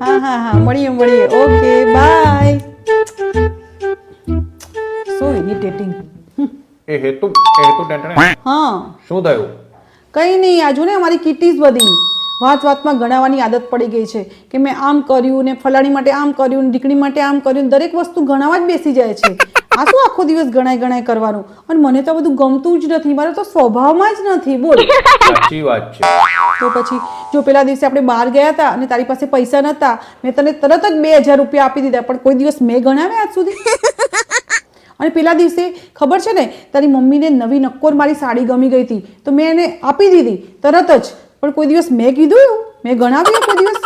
હા હા હા મળીએ મળીએ. ઓકે બાય સો ઇરિટેટિંગ એ હેતુ એ હેતુ ટેન્ટણે. હા. શું થયું? કઈ નહીં આજુ ને અમારી કિટીઝ બધી. વાત વાતમાં ગણાવવાની આદત પડી ગઈ છે કે મેં આમ કર્યું ને ફલાણી માટે આમ કર્યું ને દીકરી માટે આમ કર્યું દરેક વસ્તુ ગણાવવા જ બેસી જાય છે. આ શું આખો દિવસ ગણાય ગણાય કરવાનું? અને મને તો બધું ગમતું જ નથી. મારે તો સ્વભાવમાં જ નથી. બોલ. સાચી વાત છે. તો પછી જો પેલા દિવસે આપણે બહાર ગયા હતા અને તારી પાસે પૈસા નહોતા મેં તને તરત જ બે હજાર રૂપિયા આપી દીધા. પણ કોઈ દિવસ મેં ગણાવ્યા આજ સુધી? અને પેલા દિવસે ખબર છે ને તારી મમ્મીને નવી નક્કોર મારી સાડી ગમી ગઈ હતી. તો મેં એને આપી દીધી તરત જ. પણ કોઈ દિવસ મેં કીધું એવું? મેં ગણાવ્યું કોઈ દિવસ?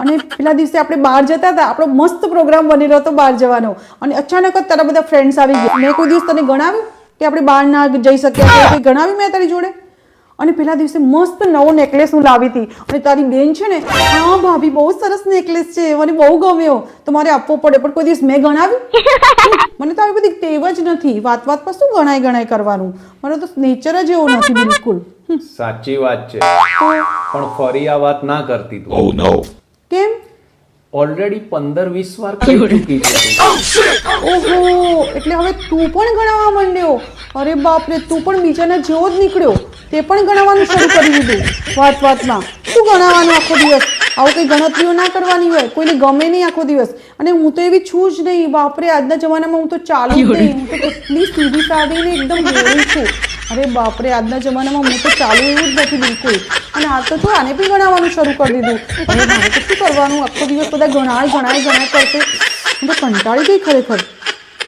અને પેલા દિવસે આપણે બહાર જતા હતા. આપણો મસ્ત પ્રોગ્રામ બનેલો હતો બહાર જવાનો. અને અચાનક જ તારા બધા ફ્રેન્ડ્સ આવી ગયા. મેં કોઈ દિવસ તને ગણાવ્યું? કે આપણે બહાર ના જઈ શકીએ? કંઈ ગણાવ્યું મેં તારી જોડે? અને પેલા દિવસે મસ્ત નવો નેકલેસ હું લાવી હતી. અને તારી બેન છે ને, હા ભાભી, બહુ સરસ નેકલેસ છે. મને બહુ ગમ્યો. તો મારે આપવો પડે પણ કોઈ દિવસ મેં ગણાવ્યું? મને જ નથી. વાત વાત પર શું ગણાય ગણાય કરવાનું? મને તો નેચર જ એવો નથી બિલકુલ. સાચી વાત છે. પણ ફરી આ વાત ના કરતી તું. કેમ? ઓલરેડી પંદર વીસ વાર કહી ચૂકી છે ઓહો! એટલે હવે તું પણ ગણાવા માંડ્યો. અરે બાપ રે તું પણ બીજાના જેવો જ નીકળ્યો. તે પણ ગણાવવાનું શરૂ કરી દીધું. વાત વાતમાં. શું ગણાવવાનું આખો દિવસ? આવું કંઈ ગણતરીઓ ના કરવાની હોય, કોઈને ગમે નહીં આખો દિવસ. અને હું તો એવી છું જ નહીં, બાપરે, આજના જમાનામાં હું તો ચાલુ જ નહીં. હું તો કેટલી સીધી સાધીને એકદમ બોલું છું. અરે બાપરે, આજના જમાનામાં હું તો ચાલુ એવું જ નથી બિલકુલ. અને આ તો આને બી ગણાવવાનું શરૂ કરી દીધું. અને મારે તો શું કરવાનું? આખો દિવસ બધા ગણાય ગણાય ગણાય કરશે. હું તો કંટાળી ગઈ ખરેખર.